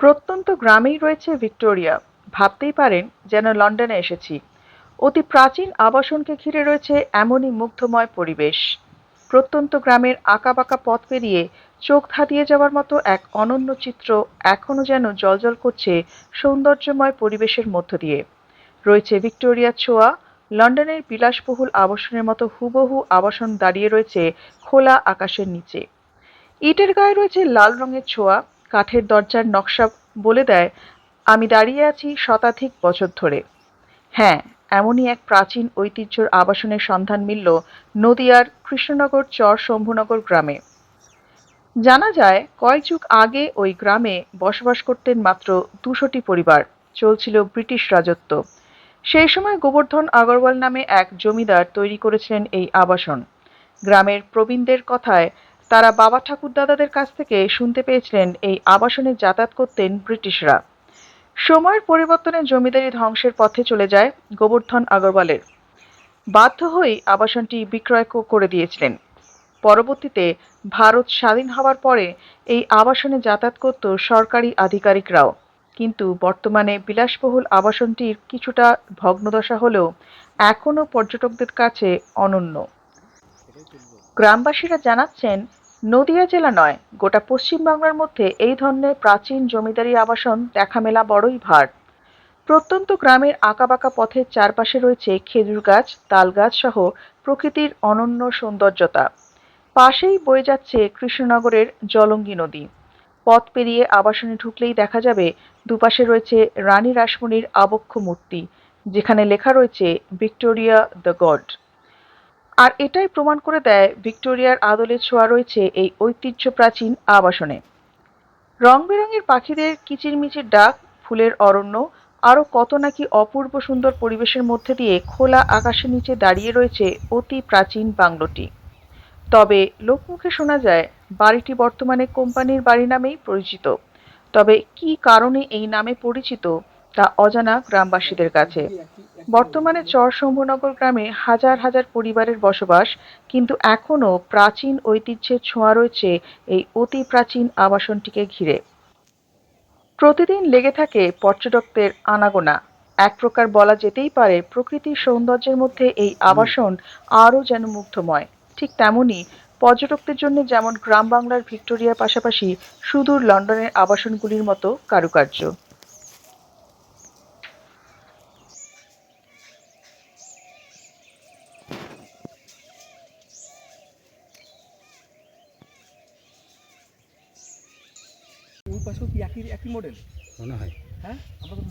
প্রত্যন্ত গ্রামেই রয়েছে ভিক্টোরিয়া। ভাবতেই পারেন যেন লন্ডনে এসেছি। অতি প্রাচীন আবাসনকে ঘিরে রয়েছে এমনই মুগ্ধময় পরিবেশ। প্রত্যন্ত গ্রামের আঁকাবাঁকা পথ পেরিয়ে চোখ ধাঁধিয়ে যাওয়ার মতো এক অনন্য চিত্র এখনও যেন জলজল করছে সৌন্দর্যময় পরিবেশের মধ্য দিয়ে। রয়েছে ভিক্টোরিয়ার ছোঁয়া, লন্ডনের বিলাসবহুল আবাসনের মতো হুবহু আবাসন দাঁড়িয়ে রয়েছে খোলা আকাশের নিচে। ইটের গায়ে রয়েছে লাল রঙের ছোঁয়া কাঠের দরজার নকশা বলে দেয়, আমি দাঁড়িয়ে আছি শতাধিক বছর ধরে। হ্যাঁ এমনই এক প্রাচীন ঐতিহ্যর আবাসনের সন্ধান মিলল নদিয়ার কৃষ্ণনগর চর শম্ভুনগর গ্রামে। জানা যায়, কয়েক যুগ আগে ওই গ্রামে বসবাস করতেন মাত্র দুশোটি পরিবার, চলছিল ব্রিটিশ রাজত্ব। সেই সময় গোবর্ধন আগরওয়াল নামে এক জমিদার তৈরি করেছিলেন এই আবাসন। গ্রামের প্রবীণদের কথায় তারা বাবা ঠাকুরদাদাদের কাছ থেকে শুনতে পেয়েছিলেন এই আবাসনে যাতায়াত করতেন ব্রিটিশরা। সময়ের পরিবর্তনে জমিদারি ধ্বংসের পথে চলে যায় গোবর্ধন আগরওয়ালের। বাধ্য হয়েই আবাসনটি বিক্রয় করে দিয়েছিলেন। পরবর্তীতে ভারত স্বাধীন হওয়ার পরে এই আবাসনে যাতায়াত করত সরকারি আধিকারিকরাও। কিন্তু বর্তমানে বিলাসবহুল আবাসনটির কিছুটা ভগ্নদশা হলেও এখনও পর্যটকদের কাছে অনন্য। গ্রামবাসীরা জানাচ্ছেন নদিয়া জেলা নয়, গোটা পশ্চিমবাংলার মধ্যে এই ধরনের প্রাচীন জমিদারি আবাসন দেখা মেলা বড়ই ভার। প্রত্যন্ত গ্রামের আঁকাবাঁকা পথের চারপাশে রয়েছে খেজুর গাছ, তাল গাছ সহ প্রকৃতির অনন্য সৌন্দর্যতা। পাশেই বয়ে যাচ্ছে কৃষ্ণনগরের জলঙ্গি নদী। পথ পেরিয়ে আবাসনে ঢুকলেই দেখা যাবে, দুপাশে রয়েছে রানী রাসমণির আবক্ষ মূর্তি, যেখানে লেখা রয়েছে, ভিক্টোরিয়া দ্য গড আর এটাই প্রমাণ করে দেয় ভিক্টোরিয়ার আদলে ছোঁয়া রয়েছে এই ঐতিহ্য প্রাচীন আবাসনে। রং বেরঙের পাখিদের কিচিরমিচির ডাক, ফুলের অরণ্য, আরও কত নাকি অপূর্ব সুন্দর পরিবেশের মধ্যে দিয়ে খোলা আকাশের নিচে দাঁড়িয়ে রয়েছে অতি প্রাচীন বাংলোটি। তবে লোকমুখে শোনা যায়, বাড়িটি বর্তমানে কোম্পানির বাড়ি নামেই পরিচিত। তবে কি কারণে এই নামে পরিচিত, তা অজানা গ্রামবাসীদের কাছে। বর্তমানে চর শম্ভুনগর গ্রামে হাজার হাজার পরিবারের বসবাস কিন্তু এখনও প্রাচীন ঐতিহ্যের ছোঁয়া রয়েছে এই অতি প্রাচীন আবাসনটিকে ঘিরে। প্রতিদিন লেগে থাকে পর্যটকদের আনাগোনা। এক প্রকার বলা যেতেই পারে প্রকৃতির সৌন্দর্যের মধ্যে এই আবাসন আরও যেন মুগ্ধময়। ঠিক তেমনই পর্যটকদের জন্য যেমন গ্রাম বাংলার ভিক্টোরিয়ার পাশাপাশি সুদূর লন্ডনের আবাসনগুলির মতো কারুকার্য ওই পাশেও কি একই মডেল মনে হয়। হ্যাঁ? আমরা তো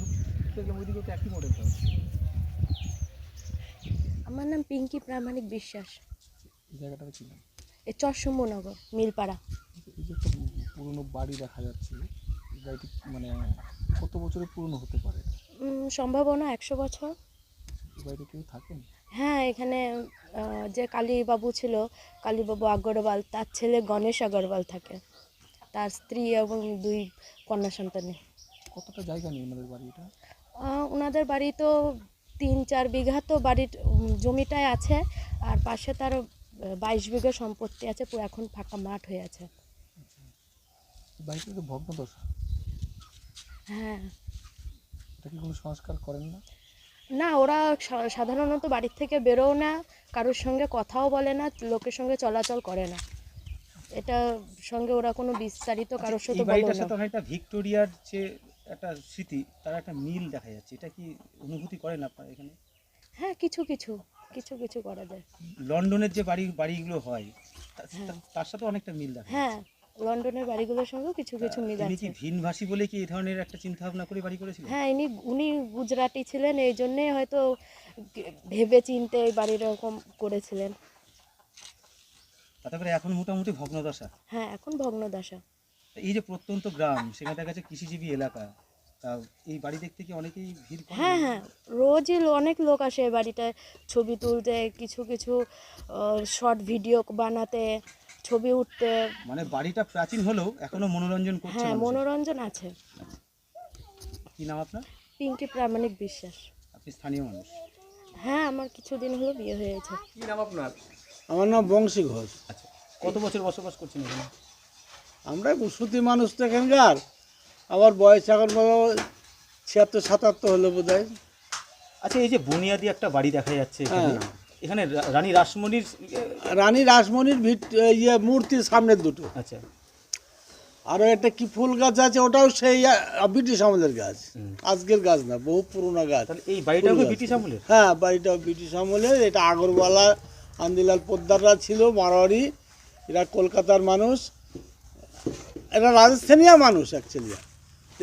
দেখলাম ওইদিকে তো একই মডেল আমার নাম পিঙ্কি প্রামাণিক বিশ্বাস। জায়গাটা ছিল এ চরশম্ভুনগর মিলপাড়া এই যে একটা পুরনো বাড়ি দেখা যাচ্ছে বাড়িটি মানে কত বছরের পুরনো হতে পারে? সম্ভাবনা একশো বছর। এই বাড়িতে কেউ থাকেন? হ্যাঁ এখানে যে কালীবাবু ছিল কালীবাবু আগরওয়াল তার ছেলে গণেশ আগরওয়াল থাকে। তার স্ত্রী এবং দুই কন্যা সন্তানে। কতটা জায়গা নেই ওনাদের আহ, ওনাদের বাড়ি তো তিন চার বিঘা তো বাড়ির উম, জমিটায় আছে। আর পাশে তার বাইশ বিঘা সম্পত্তি আছে পুরো এখন ফাঁকা মাঠ হয়ে আছে। বাড়িটা তো ভগ্নদশা হ্যাঁ। এটা কি কোনো সংস্কার করেন না? না ওরা সাধারণত বাড়ির থেকে বেরোও না কারোর সঙ্গে কথাও বলে না লোকের সঙ্গে চলাচল করে না। এটা সঙ্গে ওরা কোনো বিস্তারিত কারোর সাথে বাড়িটার সাথে অনেকটা ভিক্টোরিয়ার যে একটা স্মৃতি তার একটা মিল দেখা যাচ্ছে। এটা কি অনুভূতি করেন আপনারা এখানে? হ্যাঁ কিছু কিছু কিছু কিছু করা যায়। লন্ডনের যে বাড়ি বাড়িগুলো হয় হ্যাঁ। তার সাথে অনেকটা মিল দেখা হ্যাঁ লন্ডনের বাড়িগুলোর সঙ্গেও কিছু কিছু মিল আছে কি ভিনভাষী বলে কি এই ধরনের একটা চিন্তা ভাবনা করে বাড়ি করেছিলেন? হ্যাঁ ইনি উনি গুজরাটি ছিলেন এই জন্যে হয়তো ভেবে চিনতে এই বাড়ির এরকম করেছিলেন। তাতে করে এখন মোটামুটি ভগ্নদশা। হ্যাঁ এখন ভগ্নদশা। এই যে প্রত্যন্ত গ্রাম সেখানে দেখা যাচ্ছে কৃষিজীবী এলাকা তা এই বাড়ি দেখতে কি অনেকেই ভিড় করে হ্যাঁ হ্যাঁ রোজই অনেক লোক আসে এই বাড়িটায় ছবি তুলতে কিছু কিছু শর্ট ভিডিও বানাতে ছবি উঠতে। মানে বাড়িটা প্রাচীন হলেও এখনও মনোরঞ্জন করছে হ্যাঁ মনোরঞ্জন আছে। কি নাম আপনার? পিঙ্কি প্রামাণিক বিশ্বাস। আপনি স্থানীয় মানুষ। হ্যাঁ আমার কিছুদিন হলো বিয়ে হয়েছে। কি নাম আপনার? আমার নাম বংশী ঘোষ। কত বছর বসবাস করছেন এখানে? আমরা সুতি মানুষ তো এখানকার। আমার বয়স এখন ছিয়াত্তর সাতাত্তর হলো বোধ হয় আচ্ছা এই যে বুনিয়াদি একটা বাড়ি দেখা যাচ্ছে এখানে। হ্যাঁ। এখানে রানী রাসমণির রানী রাসমণির ভিট ইয়ে মূর্তির সামনের দুটো। আচ্ছা। আরও একটা কি ফুল গাছ আছে ওটাও সেই ব্রিটিশ আমলের গাছ। আজকের গাছ না বহু পুরোনো গাছ। এই বাড়িটাও ব্রিটিশ আমলের? হ্যাঁ বাড়িটা ব্রিটিশ আমলের। এটা আগরওয়ালা আন্দিলাল পোদ্দাররা ছিল মারোয়ারি। এরা কলকাতার মানুষ এরা রাজস্থানীয় মানুষ অ্যাকচুয়ালি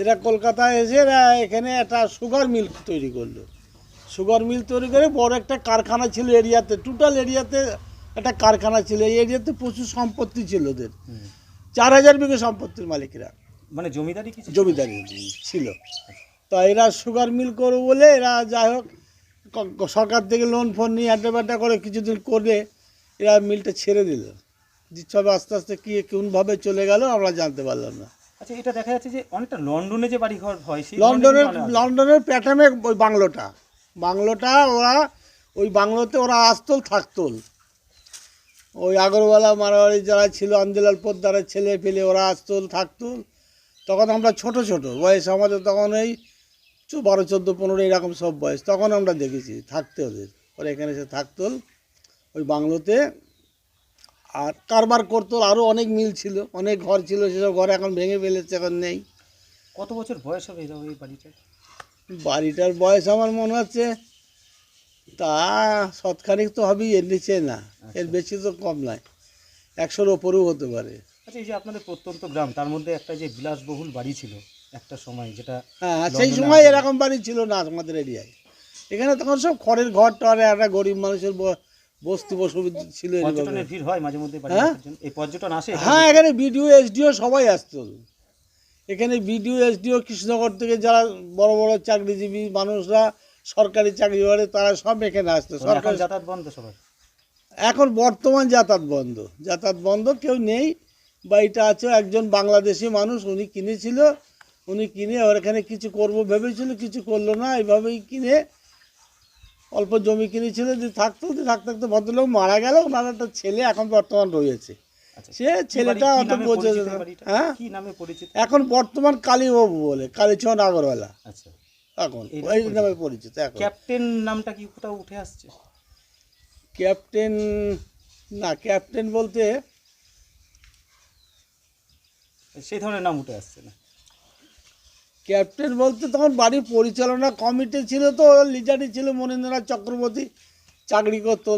এরা কলকাতায় এসে এরা এখানে একটা সুগার মিল তৈরি করল। সুগার মিল তৈরি করে বড় একটা কারখানা ছিল এরিয়াতে টোটাল এরিয়াতে একটা কারখানা ছিল। এই এরিয়াতে প্রচুর সম্পত্তি ছিল ওদের। চার হাজার বিঘে সম্পত্তির মালিকেরা। মানে জমিদারি কিছু জমিদারি ছিল। তো এরা সুগার মিল করবে বলে এরা যাই হোক ক- ক- সরকার থেকে লোন ফোন নিয়ে আড্ডা করে কিছুদিন করে এরা মিলটা ছেড়ে দিল। সব আস্তে আস্তে কী কোনভাবে চলে গেল আমরা জানতে পারলাম না। আচ্ছা এটা দেখা যাচ্ছে যে অনেকটা লন্ডনে যে বাড়ি ঘর হয় সেই লন্ডনের। লন্ডনের প্যাটার্নে ওই বাংলোটা। বাংলোটা ওরা ওই বাংলোতে ওরা আসতল থাকতল। ওই আগরওয়ালা মারোয়ারি যারা ছিল আন্দিলাল পোদ্দারের ছেলে পেলে ওরা আসতল থাকতল। তখন আমরা ছোট ছোট। বয়স আমাদের তখন এই বারো চোদ্দ পনেরো এরকম সব বয়স। তখন আমরা দেখেছি থাকতে ওদের। ওরা এখানে এসে থাকতল। ওই বাংলোতে আর কারবার করতো আরও অনেক মিল ছিল অনেক ঘর ছিল সেসব ঘর এখন ভেঙে ফেলেছে এখন নেই। কত বছর বয়স হবে এরা ওই বাড়িটা বাড়িটার? বয়স আমার মনে হচ্ছে তা শতখানিক তো হবেই এর নিচে না এর বেশি তো কম নয় একশোর ওপরেও হতে পারে। আচ্ছা এই যে আপনাদের প্রত্যন্ত গ্রাম তার মধ্যে একটা যে বিলাসবহুল বাড়ি ছিল একটা সময় যেটা হ্যাঁ সেই সময় এরকম বাড়ি ছিল না আমাদের এরিয়ায়। এখানে তখন সব খড়ের ঘর টরে একটা গরিব মানুষের বস্তি ছিল পর্যটনের ভিড় হয় মাঝে মধ্যে হ্যাঁ? এই পর্যটন আসে? হ্যাঁ এখানে বিডিও এসডিও সবাই আসতো। এখানে বিডিও এসডিও কৃষ্ণনগর থেকে যারা বড় বড় চাকরিজীবী মানুষরা সরকারি চাকরি করে তারা সব এখানে আসতো। সরকার যাতায়াত বন্ধ এখন বর্তমান যাতায়াত বন্ধ। যাতায়াত বন্ধ কেউ নেই। বাড়িটা আছে একজন বাংলাদেশি মানুষ উনি কিনেছিল। উনি কিনে ওর এখানে কিছু করব ভেবেছিল কিছু করল না এইভাবেই কিনে অল্প জমি কিনেছিল যে থাকতো দিয়ে থাকতে থাকতে ভদ্রলোক মারা গেল ওনার একটা ছেলে এখন বর্তমান রয়েছে। আচ্ছা সে ছেলেটা অত বোঝে? হ্যাঁ? এখন বর্তমান কালীবাবু বলে কালীচন্দ আগরওয়ালা। আচ্ছা। এখন ওই নামে পরিচিত এখন। ক্যাপ্টেন নামটা কি কোথাও উঠে আসছে? ক্যাপ্টেন না ক্যাপ্টেন বলতে সেই ধরনের নাম উঠে আসছে না। ক্যাপ্টেন বলতে তখন বাড়ির পরিচালনা কমিটি ছিল তো লিডারই ছিল মনীন্দ্রনাথ চক্রবর্তী চাকরি করতো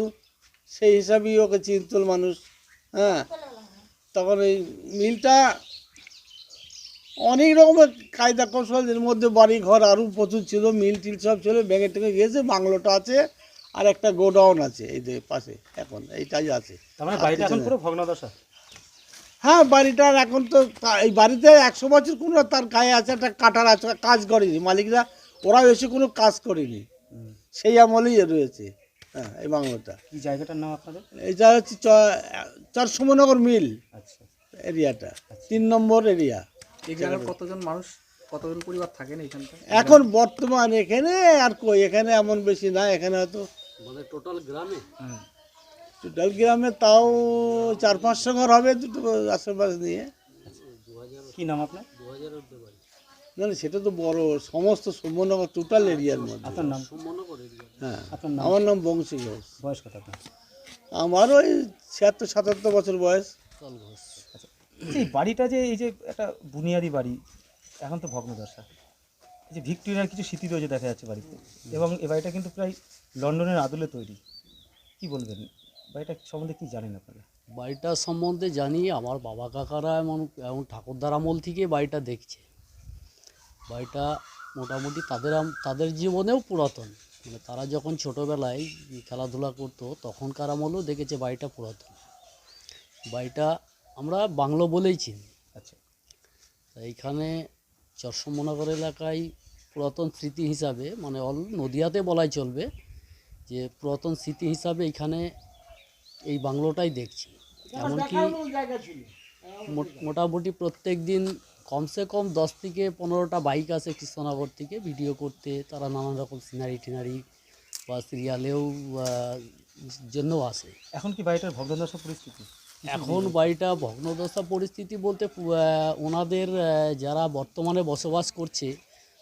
সেই হিসাবেই ওকে চিনতল মানুষ হ্যাঁ। তখন এই মিলটা অনেক রকমের কায়দা কৌশল এর মধ্যে বাড়ি ঘর আরও প্রচুর ছিল মিল টিল সব ছিল ভেঙে টেঙে গিয়েছে বাংলোটা আছে আর একটা গোডাউন আছে এই যে পাশে এখন এইটাই আছে। মানে বাড়িটা এখন পুরো ভগ্নদশা? হ্যাঁ বাড়িটার এখন তো এই বাড়িতে একশো বছর কোনো তার গায়ে আছে একটা কাটার আছে কাজ করেনি। মালিকরা ওরা বেশি কোনো কাজ করেনি। সেই আমলেই রয়েছে। হ্যাঁ এই বাংলাটা। কি জায়গাটার নাম আপনাদের? এইটা হচ্ছে চরসমনগর মিল আচ্ছা। এরিয়াটা। তিন নম্বর এরিয়া। এই জায়গায় কতজন মানুষ কতজন পরিবার থাকেন এইখানটায়? এখন বর্তমান এখানে আর কই এখানে এমন বেশি না এখানে হয়তো হুম। টোটাল গ্রামে তাও চার পাঁচশো ঘর হবে দুটো আশেপাশে নিয়ে কি নাম আপনার? না না, সেটা তো বড় সমস্ত সুমনগর টোটাল এরিয়ার মধ্যে। আপনার নাম? হ্যাঁ আপনার নাম? আমার নাম বংশী ঘোষ। বয়স কত আপনার? আমার ওই ছিয়াত্তর সাতাত্তর বছর বয়স। আচ্ছা এই বাড়িটা যে এই যে একটা বুনিয়াদি বাড়ি এখন তো ভগ্নদশা। এই যে ভিক্টোরিয়ার কিছু স্মৃতি রয়েছে দেখা যাচ্ছে বাড়িতে। এবং এ বাড়িটা কিন্তু প্রায় লন্ডনের আদলে তৈরি। কি বলবেন? বাড়িটা সম্বন্ধে কি জানেন আপনারা? বাড়িটার সম্বন্ধে জানি আমার বাবা কাকারা এমন এমন ঠাকুরদার আমল থেকে বাড়িটা দেখছে। বাড়িটা মোটামুটি তাদের তাদের জীবনেও পুরাতন। মানে তারা যখন ছোটোবেলায় খেলাধুলা করতো তখনকার আমলেও দেখেছে বাড়িটা পুরাতন। বাড়িটা আমরা বাংলো বলেই চিনি। আচ্ছা। এইখানে চরসমনগর এলাকায় পুরাতন স্মৃতি হিসাবে মানে অল নদিয়াতে বলাই চলবে যে পুরাতন স্মৃতি হিসাবে এখানে এই বাংলোটাই দেখছি। এমনকি মোট- মোটামুটি প্রত্যেক দিন কমসে কম দশ থেকে পনেরোটা বাইক আসে কৃষ্ণনগর থেকে ভিডিও করতে। তারা নানান রকম সিনারি টিনারি বা সিরিয়ালেও জন্য আসে। এখন কি বাড়িটার ভগ্নদশা পরিস্থিতি? এখন বাড়িটা ভগ্নদশা পরিস্থিতি বলতে ওনাদের যারা বর্তমানে বসবাস করছে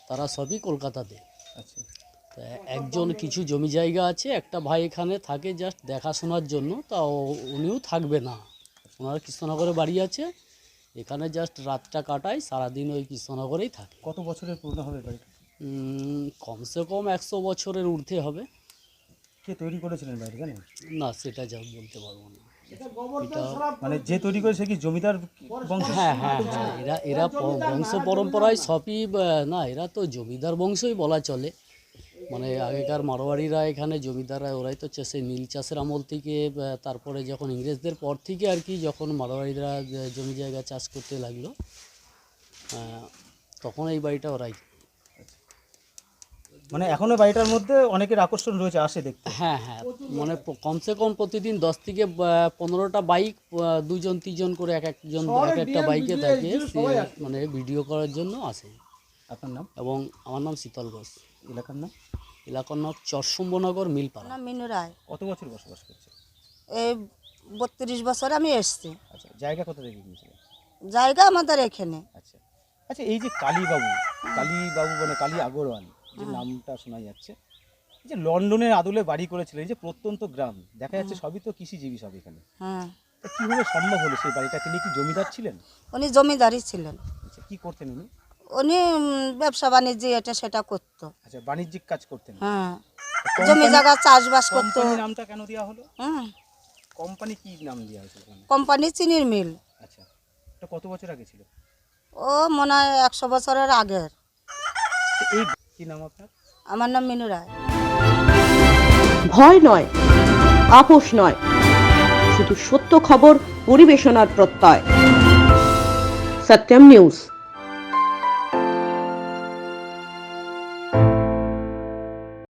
তারা সবই কলকাতাতে। আচ্ছা। তা একজন কিছু জমি জায়গা আছে একটা ভাই এখানে থাকে জাস্ট দেখাশোনার জন্য তা উনিও থাকবে না। ওনার কৃষ্ণনগরে বাড়ি আছে এখানে জাস্ট রাতটা কাটায় সারাদিন ওই কৃষ্ণনগরেই থাকে। কত বছরের পুরনো হবে বাড়িটা? কমসে কম একশো বছরের ঊর্ধ্বে হবে। কে তৈরি করেছিলেন বাড়িটা জানেন? না সেটা যা বলতে পারব না। এটা মানে যে তৈরি করে সে কি জমিদার বংশ? হ্যাঁ হ্যাঁ হ্যাঁ এরা এরা বংশ পরম্পরায় সবই না এরা তো জমিদার বংশই বলা চলে। মানে আগেকার মারোয়াড়িরা এখানে জমিদাররা ওরাই তো সেই নীল চাষের আমল থেকে তারপরে যখন ইংরেজদের পর থেকে আর কি যখন মারোয়াড়িরা আহ, জমি জায়গা চাষ করতে লাগল তখন এই বাড়িটা ওরাই। মানে এখনও বাড়িটার মধ্যে অনেকের আকর্ষণ রয়েছে আসে দেখতে? হ্যাঁ হ্যাঁ মানে কমসে কম প্রতিদিন দশ থেকে পনেরোটা বাইক দুজন তিনজন করে এক একজন এক একটা বাইকে থাকে মানে ভিডিও করার জন্য আসে। আপনার নাম? এবং আমার নাম শীতল ঘোষ। এলাকার নাম? এলাকার নাম চরসম্বনগর মিলপাড়া। নাম মিনু রায়। কত বছর বসবাস করছে? এই বত্রিশ বছর আমি এসছি। আচ্ছা জায়গা কোথা থেকে কিনেছিলেন? জায়গা আমাদের এখানে। আচ্ছা আচ্ছা এই যে কালীবাবু কালীবাবু মানে কালী আগরওয়াল যে নামটা শোনা যাচ্ছে যে লন্ডনের আদলে বাড়ি করেছিলেন এই যে প্রত্যন্ত গ্রাম দেখা যাচ্ছে সবই তো কৃষিজীবী সব এখানে। হ্যাঁ। তা কীভাবে সম্ভব হলো সেই বাড়িটা? তিনি কি জমিদার ছিলেন? উনি জমিদারি ছিলেন। আচ্ছা কি করতেন উনি? উনি ব্যবসা বাণিজ্য এটা সেটা করতো। আচ্ছা বাণিজ্যিক কাজ করতেন? হ্যাঁ। জমি জায়গা চাষবাস করতো। নামটা কেন দেওয়া হলো? হুম। কোম্পানি কি নাম দেওয়া হয়েছিল কোম্পানি চিনির মিল। আচ্ছা এটা কত বছর আগে ছিল? ও মনে হয় একশো বছরের আগের। এই কি নাম আপনার? আমার নাম মিনু রায়। ভয় নয় আপোষ নয় শুধু সত্য খবর পরিবেশনার প্রত্যয়। সত্যম নিউজ।